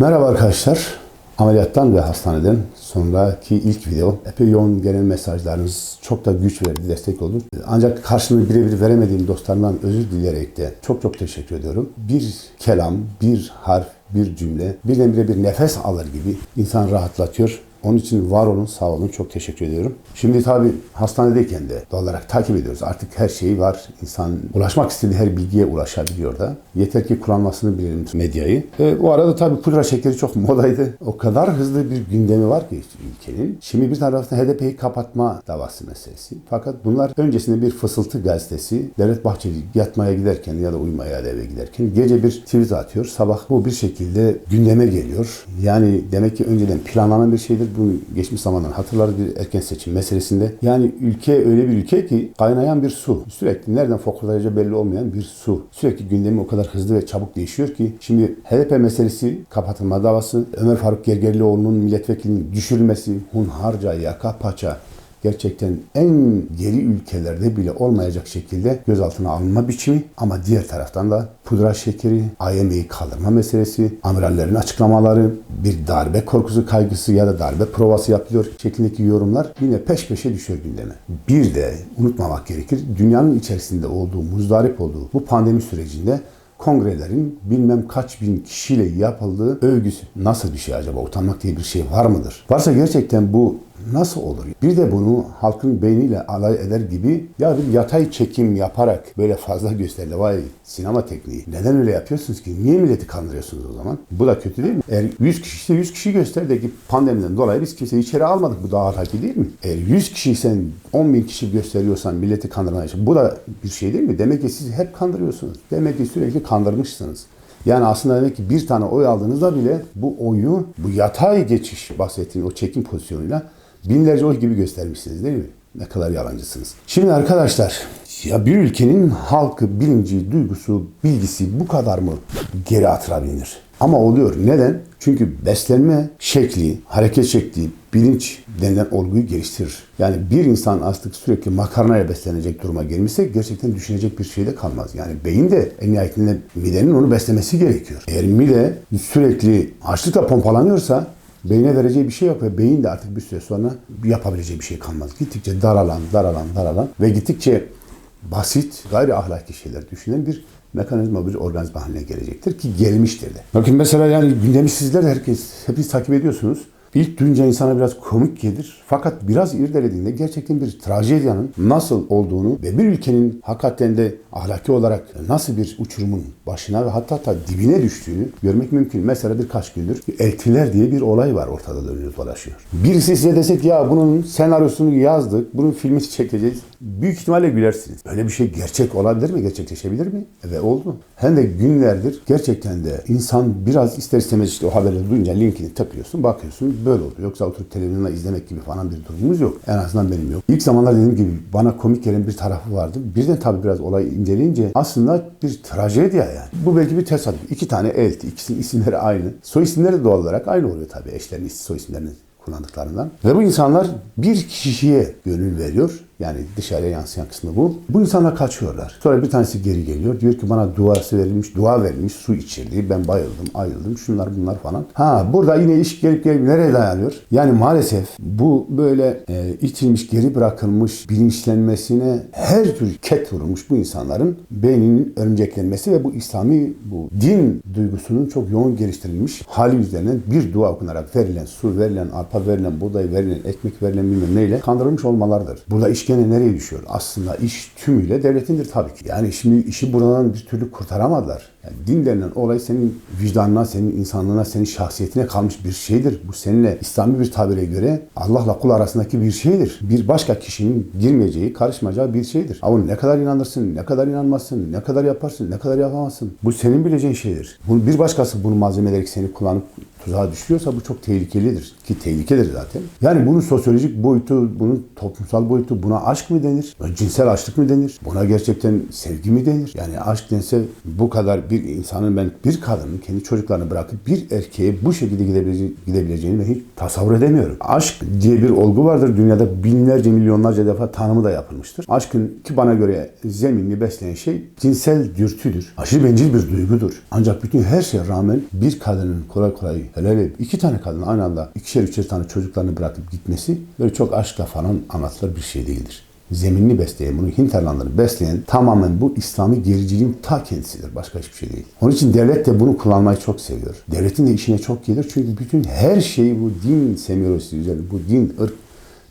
Merhaba arkadaşlar. Ameliyattan ve hastaneden sonraki ilk video. Epey yoğun gelen mesajlarınız çok da güç verdi, destek oldu. Ancak karşılığını birebir veremediğim dostlarımdan özür dileyerek de çok çok teşekkür ediyorum. Bir kelam, bir harf, bir cümle birdenbire bir nefes alır gibi insan rahatlatıyor. Onun için var olun, sağ olun. Çok teşekkür ediyorum. Şimdi tabii hastanedeyken de doğal olarak takip ediyoruz. Artık her şey var. İnsan ulaşmak istediği her bilgiye ulaşabiliyor da. Yeter ki kullanmasını bilelim medyayı. E, bu arada tabii pudra şekeri çok modaydı. O kadar hızlı bir gündemi var ki ülkenin. Şimdi bir taraftan HDP'yi kapatma davası meselesi. Fakat bunlar öncesinde bir fısıltı gazetesi Devlet Bahçeli yatmaya giderken ya da uyumaya eve giderken gece bir tweet atıyor. Sabah bu bir şekilde gündeme geliyor. Yani demek ki önceden planlanan bir şeydir bu geçmiş zamandan hatırlarız bir erken seçim meselesinde. Yani ülke öyle bir ülke ki kaynayan bir su. Sürekli nereden fokurdayacağı belli olmayan bir su. Sürekli gündemi o kadar hızlı ve çabuk değişiyor ki şimdi HDP meselesi kapatılma davası, Ömer Faruk Gergerlioğlu'nun milletvekilinin düşürülmesi, hunharca yaka paça gerçekten en geri ülkelerde bile olmayacak şekilde gözaltına alınma biçimi ama diğer taraftan da pudra şekeri, IME'yi kaldırma meselesi, amirallerin açıklamaları, bir darbe korkusu kaygısı ya da darbe provası yapılıyor şeklindeki yorumlar yine peş peşe düşüyor gündeme. Bir de unutmamak gerekir, dünyanın içerisinde olduğu, muzdarip olduğu bu pandemi sürecinde kongrelerin bilmem kaç bin kişiyle yapıldığı övgüsü. Nasıl bir şey acaba? Utanmak diye bir şey var mıdır? Varsa gerçekten bu nasıl olur? Bir de bunu halkın beyniyle alay eder gibi ya bir yatay çekim yaparak böyle fazla gösterile vay sinema tekniği. Neden öyle yapıyorsunuz ki? Niye milleti kandırıyorsunuz o zaman? Bu da kötü değil mi? Eğer 100 kişi ise 100 kişi göster ki pandemiden dolayı biz kimseyi içeri almadık. Bu daha haki değil mi? Eğer 100 kişi sen 10 bin kişi gösteriyorsan milleti kandırmaya için bu da bir şey değil mi? Demek ki siz hep kandırıyorsunuz. Demek ki sürekli kandırmışsınız. Yani aslında demek ki bir tane oy aldığınızda bile bu oyu, bu yatay geçiş bahsettiğim o çekim pozisyonuyla binlerce oy gibi göstermişsiniz değil mi? Ne kadar yalancısınız. Şimdi arkadaşlar ya bir ülkenin halkı, bilinci, duygusu, bilgisi bu kadar mı geri atılabilir? Ama oluyor. Neden? Çünkü beslenme şekli, hareket şekli, bilinç denilen olguyu geliştirir. Yani bir insan artık sürekli makarnaya beslenecek duruma gelmişse gerçekten düşünecek bir şey de kalmaz. Yani beyin de en nihayetinde midenin onu beslemesi gerekiyor. Eğer mide sürekli açlıkla pompalanıyorsa beyne vereceği bir şey yok ve beyin de artık bir süre sonra yapabileceği bir şey kalmaz. Gittikçe daralan, daralan, daralan ve gittikçe basit, gayri ahlaki şeyler düşünen bir mekanizma, bir organizma haline gelecektir ki gelmiştir de. Bakın mesela yani gündemi sizler herkes, hepiniz takip ediyorsunuz. İlk duyunca insana biraz komik gelir. Fakat biraz irdelediğinde gerçekten bir trajedyanın nasıl olduğunu ve bir ülkenin hakikaten de ahlaki olarak nasıl bir uçurumun başına ve hatta hatta dibine düştüğünü görmek mümkün. Mesela birkaç gündür eltiler diye bir olay var ortada dönüyor dolaşıyor. Birisi size desek ya bunun senaryosunu yazdık, bunun filmini çekeceğiz. Büyük ihtimalle gülersiniz. Öyle bir şey gerçek olabilir mi? Gerçekleşebilir mi? Ve oldu. Hem de günlerdir gerçekten de insan biraz ister istemez işte o haberleri duyunca linkini tıklıyorsun, bakıyorsun böyle oldu. Yoksa oturup televizyonda izlemek gibi falan bir durumumuz yok. En azından benim yok. İlk zamanlar dediğim gibi bana komik gelen bir tarafı vardı. Birden tabii biraz olay inceleyince aslında bir trajedya yani. Bu belki bir tesadüf. İki tane elti, ikisinin isimleri aynı. Soy isimleri de doğal olarak aynı oluyor tabii eşlerin soy isimlerinin kullandıklarından. Ve bu insanlar bir kişiye gönül veriyor. Yani dışarıya yansıyan kısmı bu. Bu insanlar kaçıyorlar. Sonra bir tanesi geri geliyor. Diyor ki bana duası verilmiş, dua verilmiş, su içildi. Ben bayıldım, ayıldım, şunlar bunlar falan. Ha burada yine iş gelip gelip nereye dayanıyor? Yani maalesef bu böyle e, itilmiş, geri bırakılmış bilinçlenmesine her tür ket vurulmuş bu insanların beyninin örümceklenmesi ve bu İslami, bu din duygusunun çok yoğun geliştirilmiş hali üzerinden bir dua okunarak verilen su, verilen arpa, verilen buğday, verilen ekmek, verilen bilmem neyle kandırılmış olmalardır. Burada iş gene nereye düşüyor? Aslında iş tümüyle devletindir tabii ki. Yani şimdi işi buradan bir türlü kurtaramadılar. Yani din denilen olay senin vicdanına, senin insanlığına, senin şahsiyetine kalmış bir şeydir. Bu seninle İslami bir tabire göre Allah'la kul arasındaki bir şeydir. Bir başka kişinin girmeyeceği, karışmayacağı bir şeydir. Ama ne kadar inanırsın, ne kadar inanmazsın, ne kadar yaparsın, ne kadar yapamazsın. Bu senin bileceğin şeydir. Bir başkası bunu malzemeleri seni kullanıp tuzağa düşüyorsa bu çok tehlikelidir. Ki tehlikedir zaten. Yani bunun sosyolojik boyutu, bunun toplumsal boyutu, buna aşk mı denir? Cinsel açlık mı denir? Buna gerçekten sevgi mi denir? Yani aşk dense bu kadar bir insanın ben bir kadının kendi çocuklarını bırakıp bir erkeğe bu şekilde gidebileceğini, ben hiç tasavvur edemiyorum. Aşk diye bir olgu vardır. Dünyada binlerce milyonlarca defa tanımı da yapılmıştır. Aşkın ki bana göre zeminini besleyen şey cinsel dürtüdür. Aşırı bencil bir duygudur. Ancak bütün her şeye rağmen bir kadının kolay kolay Hele hele iki tane kadın aynı anda ikişer üçer tane çocuklarını bırakıp gitmesi böyle çok aşkla falan anlatılır bir şey değildir. Zeminini besleyen, bunu hinterlandları besleyen tamamen bu İslami gericiliğin ta kendisidir. Başka hiçbir şey değil. Onun için devlet de bunu kullanmayı çok seviyor. Devletin de işine çok gelir. Çünkü bütün her şeyi bu din semiyolojisi üzerine, bu din, ırk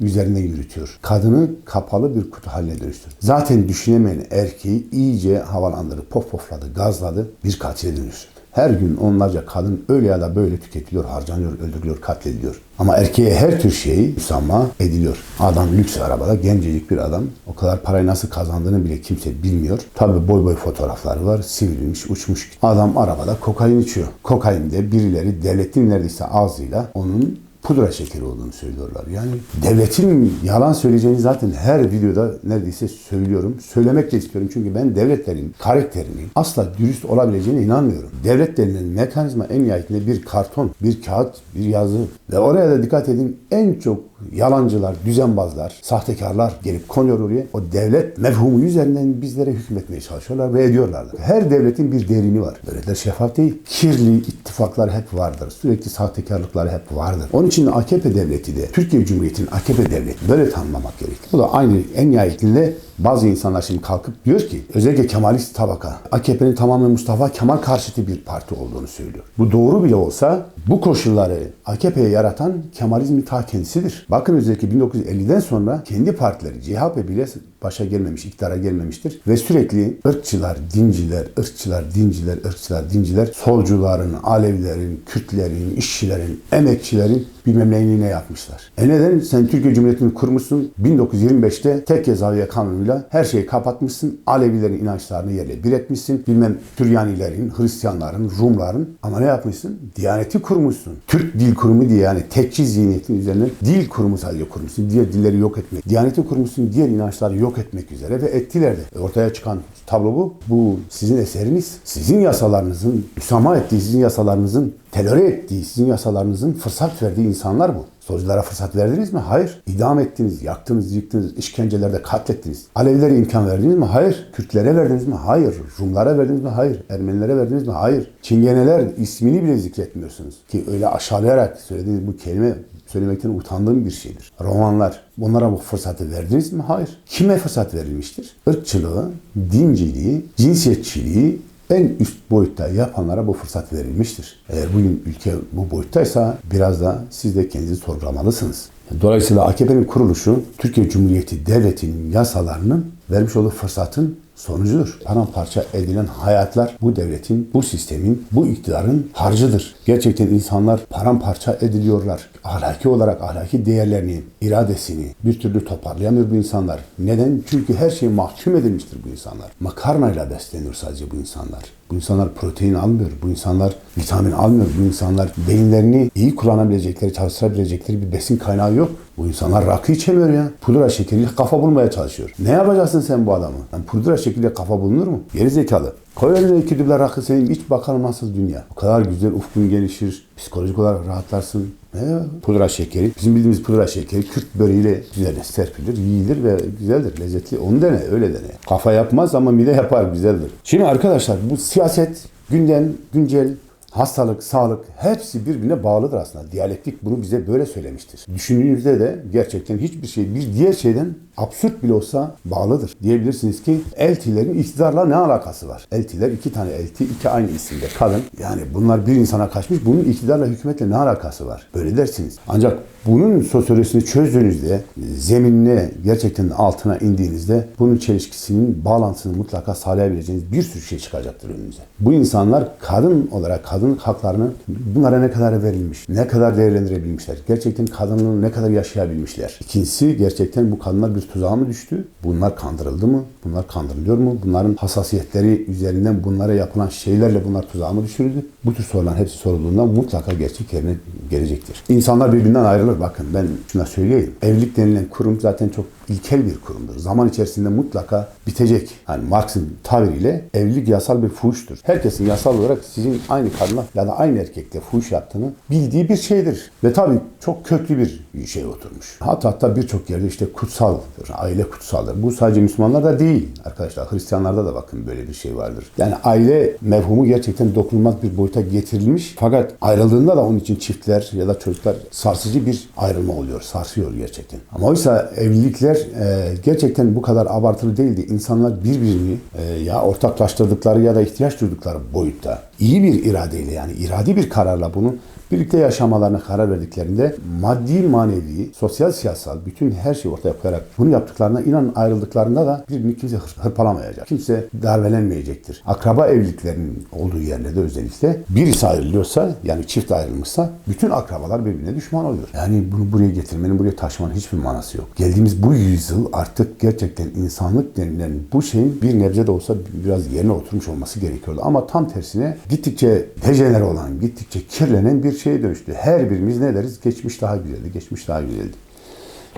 üzerine yürütüyor. Kadını kapalı bir kutu haline dönüştürüyor. Zaten düşünemeyen erkeği iyice havalandırıp pof pofladı, gazladı, bir katile dönüştürdü. Her gün onlarca kadın öyle ya da böyle tüketiliyor, harcanıyor, öldürülüyor, katlediliyor. Ama erkeğe her tür şeyi müsamma ediliyor. Adam lüks arabada, gencecik bir adam. O kadar parayı nasıl kazandığını bile kimse bilmiyor. Tabii boy boy fotoğrafları var, sivrilmiş, uçmuş. Adam arabada kokain içiyor. Kokain de birileri devletin neredeyse ağzıyla onun pudra şekeri olduğunu söylüyorlar. Yani devletin yalan söyleyeceğini zaten her videoda neredeyse söylüyorum. Söylemek de istiyorum çünkü ben devletlerin karakterinin asla dürüst olabileceğine inanmıyorum. Devlet denilen mekanizma en nihayetinde bir karton, bir kağıt, bir yazı ve oraya da dikkat edin en çok yalancılar, düzenbazlar, sahtekarlar gelip konuyor oraya. O devlet mevhumu üzerinden bizlere hükmetmeye çalışıyorlar ve ediyorlar. da. Her devletin bir derini var. Böyle de şeffaf değil. Kirli ittifaklar hep vardır. Sürekli sahtekarlıklar hep vardır. Onun için AKP devleti de Türkiye Cumhuriyeti'nin AKP devleti böyle tanımlamak gerekir. Bu da aynı en nihayetinde bazı insanlar şimdi kalkıp diyor ki özellikle Kemalist tabaka AKP'nin tamamen Mustafa Kemal karşıtı bir parti olduğunu söylüyor. Bu doğru bile olsa bu koşulları AKP'ye yaratan Kemalizmin ta kendisidir. Bakın özellikle 1950'den sonra kendi partileri CHP bile başa gelmemiş, iktidara gelmemiştir. Ve sürekli ırkçılar, dinciler, ırkçılar, dinciler, ırkçılar, dinciler, solcuların, Alevilerin, Kürtlerin, işçilerin, emekçilerin bilmem neyini ne yapmışlar. E neden? Sen Türkiye Cumhuriyeti'ni kurmuşsun. 1925'te tek cezaviye kanunuyla her şeyi kapatmışsın. Alevilerin inançlarını yerle bir etmişsin. Bilmem Süryanilerin, Hristiyanların, Rumların ama ne yapmışsın? Diyaneti kurmuşsun. Türk Dil Kurumu diye yani tekçi zihniyetin üzerinden dil kurumu sadece kurmuşsun. Diğer dilleri yok etmek. Diyaneti kurmuşsun. Diğer inançları yok etmek üzere ve ettiler de. E ortaya çıkan tablo bu. Bu sizin eseriniz. Sizin yasalarınızın, müsamaha ettiği sizin yasalarınızın telöre ettiği, sizin yasalarınızın fırsat verdiği insanlar bu. Solculara fırsat verdiniz mi? Hayır. İdam ettiniz, yaktınız, yıktınız, işkencelerde katlettiniz. Alevilere imkan verdiniz mi? Hayır. Kürtlere verdiniz mi? Hayır. Rumlara verdiniz mi? Hayır. Ermenilere verdiniz mi? Hayır. Çingeneler ismini bile zikretmiyorsunuz. Ki öyle aşağılayarak söylediğiniz bu kelime söylemekten utandığım bir şeydir. Romanlar, bunlara bu fırsatı verdiniz mi? Hayır. Kime fırsat verilmiştir? Irkçılığı, dinciliği, cinsiyetçiliği en üst boyutta yapanlara bu fırsat verilmiştir. Eğer bugün ülke bu boyuttaysa biraz da siz de kendinizi sorgulamalısınız. Dolayısıyla AKP'nin kuruluşu Türkiye Cumhuriyeti Devleti'nin yasalarının vermiş olduğu fırsatın sonucudur. Paramparça edilen hayatlar bu devletin, bu sistemin, bu iktidarın harcıdır. Gerçekten insanlar paramparça ediliyorlar. Ahlaki olarak ahlaki değerlerini, iradesini bir türlü toparlayamıyor bu insanlar. Neden? Çünkü her şey mahkum edilmiştir bu insanlar. Makarnayla besleniyor sadece bu insanlar. Bu insanlar protein almıyor. Bu insanlar vitamin almıyor. Bu insanlar beyinlerini iyi kullanabilecekleri, çalıştırabilecekleri bir besin kaynağı yok. Bu insanlar rakı içemiyor ya. Pudra şekeriyle kafa bulmaya çalışıyor. Ne yapacaksın sen bu adamı? Yani pudra şekeriyle kafa bulunur mu? Geri zekalı. Koy önüne iki düble rakı senin iç bakalım nasıl dünya. O kadar güzel ufkun gelişir. Psikolojik olarak rahatlarsın. Ne? Pudra şekeri. Bizim bildiğimiz pudra şekeri Kürt böreğiyle üzerine serpilir, yiyilir ve güzeldir, lezzetli. Onu dene, öyle dene. Kafa yapmaz ama mide yapar, güzeldir. Şimdi arkadaşlar bu siyaset, gündem, güncel, hastalık, sağlık hepsi birbirine bağlıdır aslında. Diyalektik bunu bize böyle söylemiştir. Düşündüğünüzde de gerçekten hiçbir şey bir diğer şeyden absürt bile olsa bağlıdır. Diyebilirsiniz ki eltilerin iktidarla ne alakası var? Eltiler iki tane elti, iki aynı isimde kadın. Yani bunlar bir insana kaçmış. Bunun iktidarla hükümetle ne alakası var? Böyle dersiniz. Ancak bunun sosyolojisini çözdüğünüzde, zeminine gerçekten altına indiğinizde bunun çelişkisinin bağlantısını mutlaka sağlayabileceğiniz bir sürü şey çıkacaktır önünüze. Bu insanlar kadın olarak kadın haklarını bunlara ne kadar verilmiş, ne kadar değerlendirebilmişler, gerçekten kadının ne kadar yaşayabilmişler. İkincisi gerçekten bu kadınlar bir tuzağa mı düştü? Bunlar kandırıldı mı? Bunlar kandırılıyor mu? Bunların hassasiyetleri üzerinden bunlara yapılan şeylerle bunlar tuzağa mı düşürüldü? Bu tür soruların hepsi sorulduğunda mutlaka gerçek yerine gelecektir. İnsanlar birbirinden ayrılır. Bakın ben şuna söyleyeyim. Evlilik denilen kurum zaten çok ilkel bir kurumdur. Zaman içerisinde mutlaka bitecek. Yani Marx'ın tabiriyle evlilik yasal bir fuhuştur. Herkesin yasal olarak sizin aynı kadınla ya da aynı erkekle fuhuş yaptığını bildiği bir şeydir. Ve tabii çok köklü bir şey oturmuş. Hatta hatta birçok yerde işte kutsaldır. Aile kutsaldır. Bu sadece Müslümanlarda değil arkadaşlar. Hristiyanlarda da bakın böyle bir şey vardır. Yani aile mevhumu gerçekten dokunulmaz bir boyuta getirilmiş. Fakat ayrıldığında da onun için çiftler ya da çocuklar sarsıcı bir ayrılma oluyor. Sarsıyor gerçekten. Ama oysa evlilikler e, gerçekten bu kadar abartılı değildi. İnsanlar birbirini e, ya ortaklaştırdıkları ya da ihtiyaç duydukları boyutta iyi bir iradeyle yani iradi bir kararla bunu birlikte yaşamalarına karar verdiklerinde maddi, manevi, sosyal, siyasal bütün her şeyi ortaya koyarak bunu yaptıklarına inanın ayrıldıklarında da birbirini kimse hır- hırpalamayacak. Kimse darbelenmeyecektir. Akraba evliliklerinin olduğu yerlerde özellikle birisi ayrılıyorsa yani çift ayrılmışsa bütün akrabalar birbirine düşman oluyor. Yani bunu buraya getirmenin, buraya taşımanın hiçbir manası yok. Geldiğimiz bu yüzyıl artık gerçekten insanlık denilen bu şeyin bir nebze de olsa biraz yerine oturmuş olması gerekiyordu. Ama tam tersine gittikçe dejenere olan, gittikçe kirlenen bir şeye dönüştü. Her birimiz ne deriz? Geçmiş daha güzeldi, geçmiş daha güzeldi.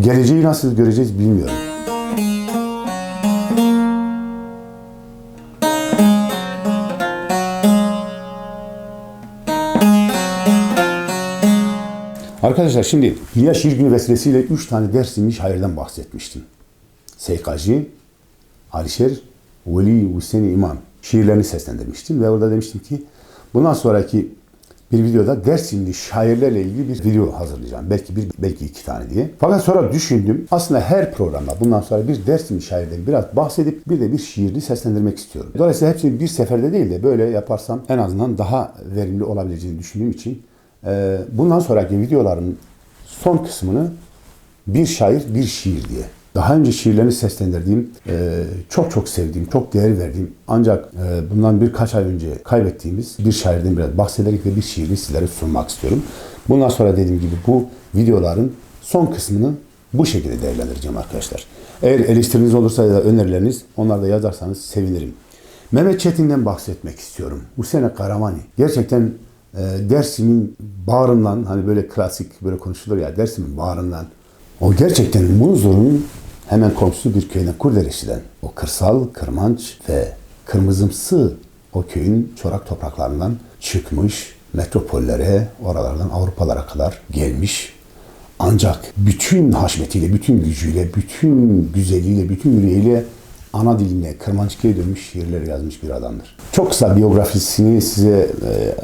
Geleceği nasıl göreceğiz bilmiyorum. Arkadaşlar şimdi Dünya Şiir Günü vesilesiyle 3 tane Dersimli şairden bahsetmiştim. Seykacı, Alişer, Veli Hüseyin İmam şiirlerini seslendirmiştim ve orada demiştim ki bundan sonraki bir videoda Dersimli şairlerle ilgili bir video hazırlayacağım. Belki bir, belki iki tane diye. Fakat sonra düşündüm. Aslında her programda bundan sonra bir Dersimli şairden biraz bahsedip bir de bir şiirini seslendirmek istiyorum. Dolayısıyla hepsini bir seferde değil de böyle yaparsam en azından daha verimli olabileceğini düşündüğüm için e, bundan sonraki videoların son kısmını bir şair, bir şiir diye. Daha önce şiirlerini seslendirdiğim, e, çok çok sevdiğim, çok değer verdiğim ancak e, bundan birkaç ay önce kaybettiğimiz bir şairden biraz bahsederek ve bir şiirini sizlere sunmak istiyorum. Bundan sonra dediğim gibi bu videoların son kısmını bu şekilde değerlendireceğim arkadaşlar. Eğer eleştiriniz olursa ya da önerileriniz onları da yazarsanız sevinirim. Mehmet Çetin'den bahsetmek istiyorum. Sene Karamani. Gerçekten e, Dersim'in bağrından hani böyle klasik böyle konuşulur ya Dersim'in bağrından o gerçekten Munzur'un hemen komşusu bir köyden Kurdelesi'den o kırsal, kırmanç ve kırmızımsı o köyün çorak topraklarından çıkmış metropollere, oralardan Avrupalara kadar gelmiş. Ancak bütün haşmetiyle, bütün gücüyle, bütün güzelliğiyle, bütün yüreğiyle ana diline, Kırmançki'ye dönmüş şiirler yazmış bir adamdır. Çok kısa biyografisini size e,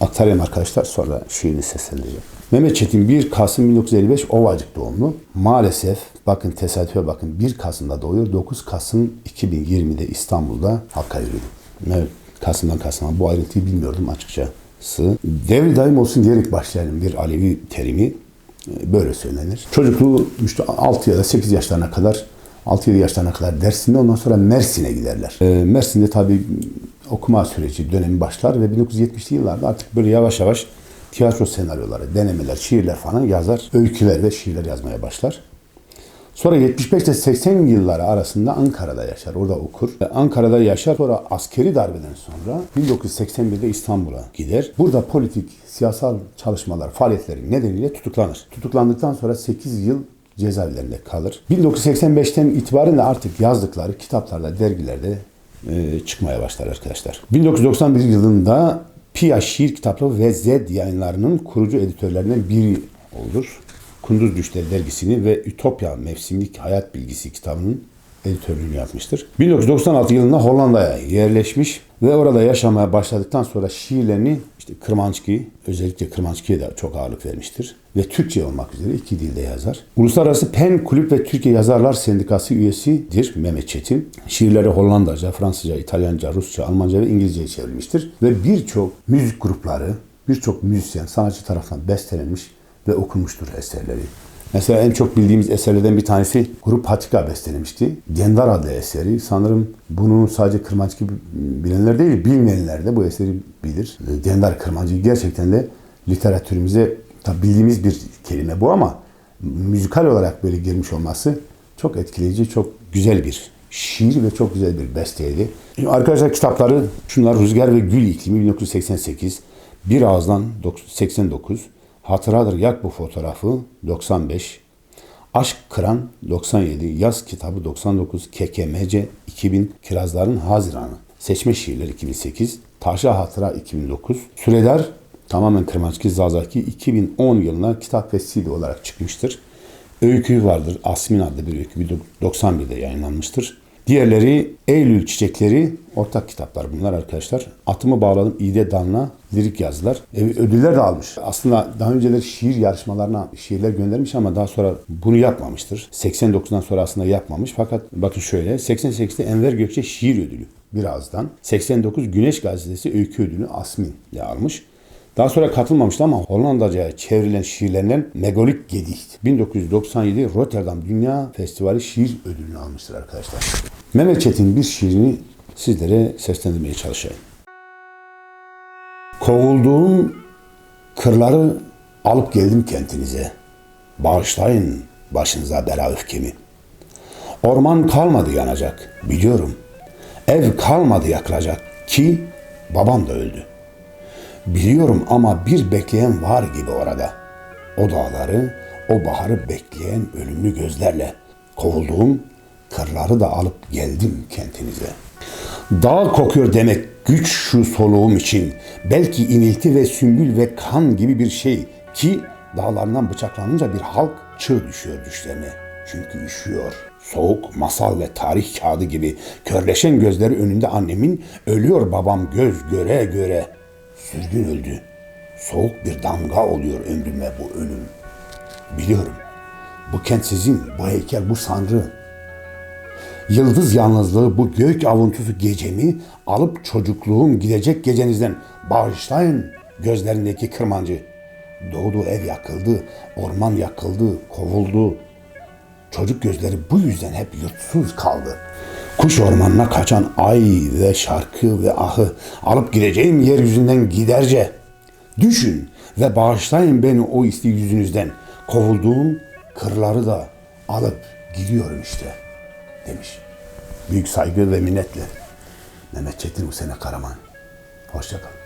aktarayım arkadaşlar. Sonra şiirini seslendireceğim. Mehmet Çetin 1 Kasım 1955 Ovacık doğumlu. Maalesef bakın tesadüfe bakın 1 Kasım'da doğuyor. 9 Kasım 2020'de İstanbul'da Hakk'a yürüdü. Evet Kasım'dan Kasım'a bu ayrıntıyı bilmiyordum açıkçası. Devri daim olsun diyerek başlayan bir Alevi terimi e, böyle söylenir. Çocukluğu işte 6 ya da 8 yaşlarına kadar 6-7 yaşlarına kadar Dersim'de ondan sonra Mersin'e giderler. Ee, Mersin'de tabii okuma süreci dönemi başlar ve 1970'li yıllarda artık böyle yavaş yavaş tiyatro senaryoları, denemeler, şiirler falan yazar. Öyküler ve şiirler yazmaya başlar. Sonra 75 ile 80 yılları arasında Ankara'da yaşar. Orada okur. Ankara'da yaşar. Sonra askeri darbeden sonra 1981'de İstanbul'a gider. Burada politik, siyasal çalışmalar, faaliyetleri nedeniyle tutuklanır. Tutuklandıktan sonra 8 yıl cezaevlerinde kalır. 1985'ten itibaren de artık yazdıkları kitaplarda, dergilerde e, çıkmaya başlar arkadaşlar. 1991 yılında Pia Şiir Kitapları ve Z yayınlarının kurucu editörlerinden biri olur. Kunduz Düşleri dergisini ve Ütopya Mevsimlik Hayat Bilgisi kitabının editörlüğünü yapmıştır. 1996 yılında Hollanda'ya yerleşmiş ve orada yaşamaya başladıktan sonra şiirlerini işte Kırmançki, özellikle Kırmançki'ye de çok ağırlık vermiştir. Ve Türkçe olmak üzere iki dilde yazar. Uluslararası Pen Kulüp ve Türkiye Yazarlar Sendikası üyesidir Mehmet Çetin. Şiirleri Hollandaca, Fransızca, İtalyanca, Rusça, Almanca ve İngilizceye çevrilmiştir. Ve birçok müzik grupları, birçok müzisyen, sanatçı tarafından bestelenmiş ve okunmuştur eserleri. Mesela en çok bildiğimiz eserlerden bir tanesi Grup Patika bestelemişti. Dendar adlı eseri. Sanırım bunu sadece Kırmancı bilenler değil, bilmeyenler de bu eseri bilir. Dendar Kırmancı gerçekten de literatürümüze tabi bildiğimiz bir kelime bu ama müzikal olarak böyle girmiş olması çok etkileyici, çok güzel bir şiir ve çok güzel bir besteydi. Şimdi arkadaşlar kitapları şunlar Rüzgar ve Gül İklimi 1988, Bir Ağızdan 89, Hatıradır Yak Bu Fotoğrafı 95, Aşk Kıran 97, Yaz Kitabı 99, KKMC 2000, Kirazların Haziranı, Seçme Şiirler 2008, Taşa Hatıra 2009, Süredar tamamen Kırmançki Zazaki 2010 yılına kitap ve olarak çıkmıştır. Öykü vardır. Asmin adlı bir öykü 91'de yayınlanmıştır. Diğerleri Eylül Çiçekleri ortak kitaplar bunlar arkadaşlar. Atımı bağladım İde Danla lirik yazdılar. E, ödüller de almış. Aslında daha önceleri şiir yarışmalarına şiirler göndermiş ama daha sonra bunu yapmamıştır. 89'dan sonra aslında yapmamış. Fakat bakın şöyle 88'de Enver Gökçe şiir ödülü birazdan. 89 Güneş Gazetesi öykü ödülünü Asmin ile almış. Daha sonra katılmamıştı ama Hollandaca'ya çevrilen şiirlerinden Megolik Gedicht 1997 Rotterdam Dünya Festivali şiir ödülünü almıştır arkadaşlar. Mehmet Çetin bir şiirini sizlere seslendirmeye çalışayım. Kovulduğum kırları alıp geldim kentinize. Bağışlayın başınıza bela öfkemi. Orman kalmadı yanacak biliyorum. Ev kalmadı yakılacak ki babam da öldü. Biliyorum ama bir bekleyen var gibi orada. O dağları, o baharı bekleyen ölümlü gözlerle. Kovulduğum kırları da alıp geldim kentinize. Dağ kokuyor demek güç şu soluğum için. Belki inilti ve sümbül ve kan gibi bir şey ki dağlarından bıçaklanınca bir halk çığ düşüyor düşlerine. Çünkü üşüyor. Soğuk masal ve tarih kağıdı gibi körleşen gözleri önünde annemin ölüyor babam göz göre göre. Sürgün öldü. Soğuk bir damga oluyor ömrüme bu ölüm. Biliyorum. Bu kent sizin, bu heykel, bu sanrı. Yıldız yalnızlığı bu gök avuntusu gecemi alıp çocukluğum gidecek gecenizden bağışlayın gözlerindeki kırmancı. Doğdu ev yakıldı, orman yakıldı, kovuldu. Çocuk gözleri bu yüzden hep yurtsuz kaldı. Kuş ormanına kaçan ay ve şarkı ve ahı alıp gideceğim yeryüzünden giderce. Düşün ve bağışlayın beni o isti yüzünüzden. Kovulduğum kırları da alıp gidiyorum işte demiş. Büyük saygı ve minnetle Mehmet Çetin Hüseyin Karaman. Hoşçakalın.